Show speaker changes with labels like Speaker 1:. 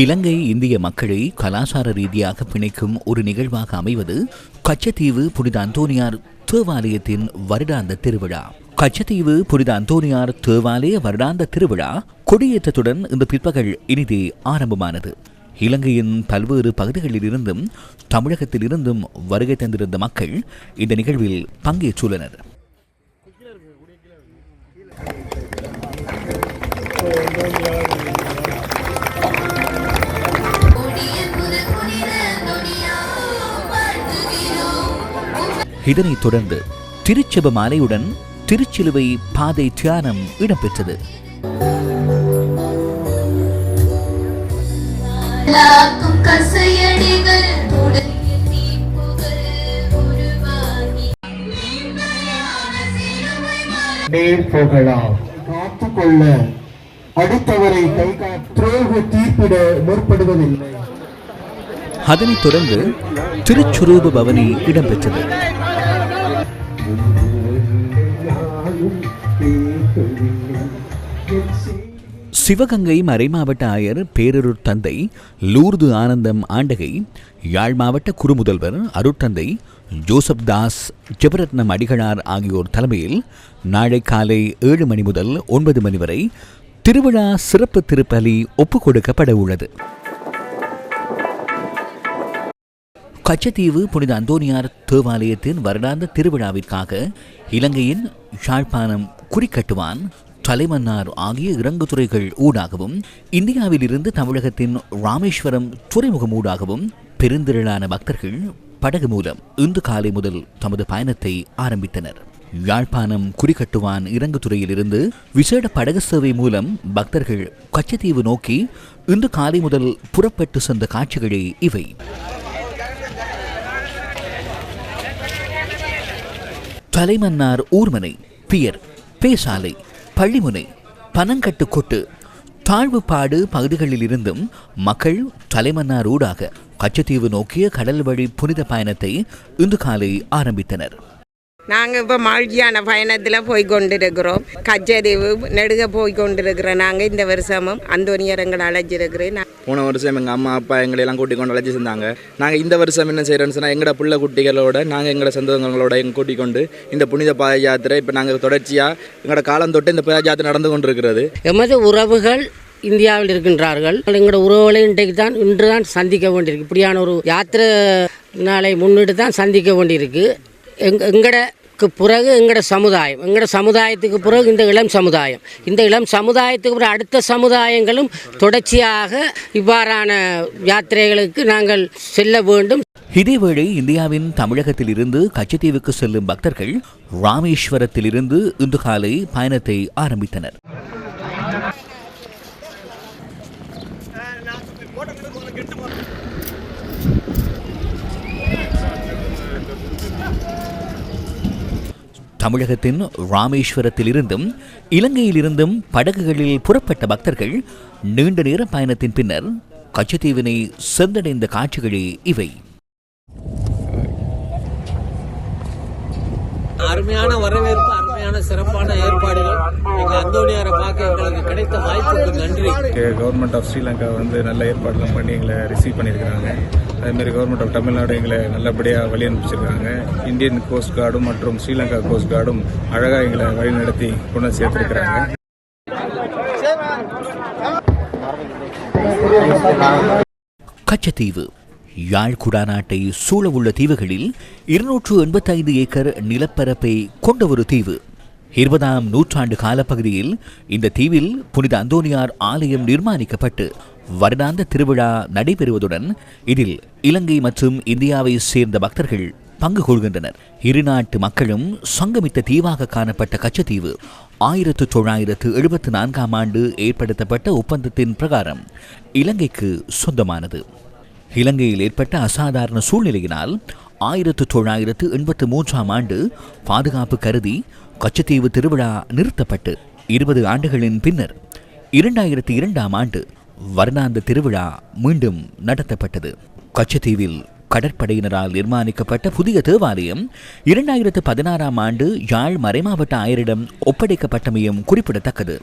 Speaker 1: இலங்கை இந்திய மக்களை கலாச்சார ரீதியாக பிணைக்கும் ஒரு நிகழ்வாக அமைவது கச்சத்தீவு புனித அந்தோனியார் தேவாலயத்தின் வருடாந்த திருவிழா. கச்சத்தீவு புனித அந்தோனியார் தேவாலய வருடாந்த திருவிழா கொடியேற்றத்துடன் இந்த பிற்பகல் இனிதே ஆரம்பமானது. இலங்கையின் பல்வேறு பகுதிகளிலிருந்தும் தமிழகத்திலிருந்தும் வருகை தந்திருந்த மக்கள் இந்த நிகழ்வில் பங்கேற்றுள்ளனர். இதனைத் தொடர்ந்து திருச்செப மாலையுடன் திருச்சிலுவை பாதை தியானம் இடம்பெற்றது.
Speaker 2: காத்துக்கொள்ள அடுத்தவரை கை துரோக தீர்ப்பிட முற்படுவதில்லை.
Speaker 1: அதனைத் தொடர்ந்து திருச்சுரூப பவனி இடம்பெற்றது. சிவகங்கை மறைமாவட்ட ஆயர் பேரருட் தந்தை லூர்து ஆனந்தம் ஆண்டகை யாழ் மாவட்ட குறுமுதல்வர் அருட்தந்தை ஜோசப் தாஸ் ஜெபரத்னம் அடிகளார் ஆகியோர் தலைமையில் நாளை காலை ஏழு மணி முதல் ஒன்பது மணி வரை திருவிழா சிறப்பு திருப்பலி ஒப்புக் கொடுக்கப்பட உள்ளது கச்சத்தீவு புனித அந்தோனியார் தேவாலயத்தின் வருடாந்த திருவிழாவிற்காக இலங்கையின் யாழ்ப்பாணம் குறிக்கட்டுவான் தலைமன்னார் ஆகிய இறங்கு துறைகள் ஊடாகவும் இந்தியாவிலிருந்து தமிழகத்தின் ராமேஸ்வரம் துறைமுகம் ஊடாகவும் பெருந்திரளான பக்தர்கள் படகு மூலம் இன்று காலை முதல் தமது பயணத்தை ஆரம்பித்தனர். யாழ்ப்பாணம் குறிகட்டுவான் இறங்குதுறையிலிருந்து விசேட படகு சேவை மூலம் பக்தர்கள் கச்சத்தீவு நோக்கி இன்று காலை முதல் புறப்பட்டு சென்ற காட்சிகளே இவை. தலைமன்னார் ஊர்மனை பியர் பேசாலை பள்ளிமுனை பனங்கட்டுக்கோட்டு தாழ்வுபாடு தாழ்வுப்பாடு பகுதிகளிலிருந்தும் மக்கள் தலைமன்னார் ஊடாக கச்சத்தீவு நோக்கிய கடல் வழி புனித பயணத்தை இன்று காலை ஆரம்பித்தனர்.
Speaker 3: நாங்கள் இப்போ மகிழ்ச்சியான பயணத்தில் போய் கொண்டிருக்கிறோம். கச்சதீவு நெடுக போய் கொண்டிருக்கிறோம் நாங்கள் இந்த வருஷமும் அந்தோனியர் எங்களை அழைச்சிருக்கிறேன்.
Speaker 4: போன வருஷம் எங்கள் அம்மா அப்பா எங்களை எல்லாம் கூட்டிக் கொண்டு அழைச்சி செஞ்சாங்க. நாங்கள் இந்த வருஷம் என்ன செய்கிறோம்னு சொன்னால் எங்களோட பிள்ளை குட்டிகளோட நாங்கள் எங்களோட சொந்தங்களோட எங்க கூட்டிக் கொண்டு இந்த புனித பாத யாத்திரை இப்போ நாங்கள் தொடர்ச்சியாக எங்களோட காலம் தொட்டு இந்த பாத யாத்திரை நடந்து கொண்டிருக்கிறது.
Speaker 5: எமது உறவுகள் இந்தியாவில் இருக்கின்றார்கள். எங்களோட உறவுகளை இன்றைக்கு தான் இன்று தான் சந்திக்க வேண்டியிருக்கு. இப்படியான ஒரு யாத்திரை நாளை முன்னிட்டு தான் சந்திக்க வேண்டியிருக்கு. எங் எங்களுக்கு பிறகு எங்களோட சமுதாயம் எங்களோட சமுதாயத்துக்கு பிறகு இந்த இளம் சமுதாயம். இந்த இளம் சமுதாயத்துக்கு பிறகு அடுத்த சமுதாயங்களும் தொடர்ச்சியாக இவ்வாறான யாத்திரைகளுக்கு நாங்கள் செல்ல வேண்டும்.
Speaker 1: இதேவேளை இந்தியாவின் தமிழகத்திலிருந்து கச்சத்தீவுக்கு செல்லும் பக்தர்கள் ராமேஸ்வரத்திலிருந்து இன்று காலை பயணத்தை ஆரம்பித்தனர். தமிழகத்தின் ராமேஸ்வரத்திலிருந்தும் இலங்கையிலிருந்தும் படகுகளில் புறப்பட்ட பக்தர்கள் நீண்ட நேர பயணத்தின் பின்னர் கச்சத்தீவினை சென்றடைந்த காட்சிகளே இவை.
Speaker 6: அருமையான வரவேற்பு அருமையான சிறப்பான ஏற்பாடுகள். அந்தோனியாரை பார்க்க எங்களுக்கு கிடைத்த வாய்ப்புக்கு நன்றி.
Speaker 7: கவர்மெண்ட் ஆஃப் ஸ்ரீலங்கா வந்து நல்ல ஏற்பாடுலாம் பண்ணி எங்களை ரிசீவ் பண்ணியிருக்கிறாங்க. அதேமாரி கவர்மெண்ட் ஆஃப் தமிழ்நாடு எங்களை நல்லபடியாக வழி அனுப்பிச்சிருக்காங்க. இந்தியன் கோஸ்ட் கார்டும் மற்றும் ஸ்ரீலங்கா கோஸ்ட் கார்டும் அழகாக எங்களை வழி நடத்தி கொண்டு சேர்த்துருக்கிறாங்க.
Speaker 1: கச்சத்தீவு யாழ் குடாநாட்டை சூழவுள்ள தீவுகளில் இருநூற்று எண்பத்தைந்து ஏக்கர் நிலப்பரப்பை கொண்ட ஒரு தீவு. இருபதாம் நூற்றாண்டு காலப்பகுதியில் இந்த தீவில் புனித அந்தோனியார் ஆலயம் நிர்மாணிக்கப்பட்டு வருடாந்த திருவிழா நடைபெறுவதுடன் இதில் இலங்கை மற்றும் இந்தியாவை சேர்ந்த பக்தர்கள் பங்கு கொள்கின்றனர். இரு நாட்டு மக்களும் சங்கமித்த தீவாக காணப்பட்ட கச்சத்தீவு ஆயிரத்து தொள்ளாயிரத்து எழுபத்து நான்காம் ஆண்டு ஏற்படுத்தப்பட்ட ஒப்பந்தத்தின் பிரகாரம் இலங்கைக்கு சொந்தமானது. இலங்கையில் ஏற்பட்ட அசாதாரண சூழ்நிலையினால் ஆயிரத்து தொள்ளாயிரத்து எண்பத்து மூன்றாம் ஆண்டு பாதுகாப்பு கருதி கச்சத்தீவு திருவிழா நிறுத்தப்பட்டு இருபது ஆண்டுகளின் பின்னர் இரண்டாயிரத்தி இரண்டாம் ஆண்டு வருடாந்த திருவிழா மீண்டும் நடத்தப்பட்டது. கச்சத்தீவில் கடற்படையினரால் நிர்மாணிக்கப்பட்ட புதிய தேவாலயம் இரண்டாயிரத்து பதினாறாம் ஆண்டு யாழ் மறைமாவட்ட ஆயரிடம் ஒப்படைக்கப்பட்டமையும் குறிப்பிடத்தக்கது.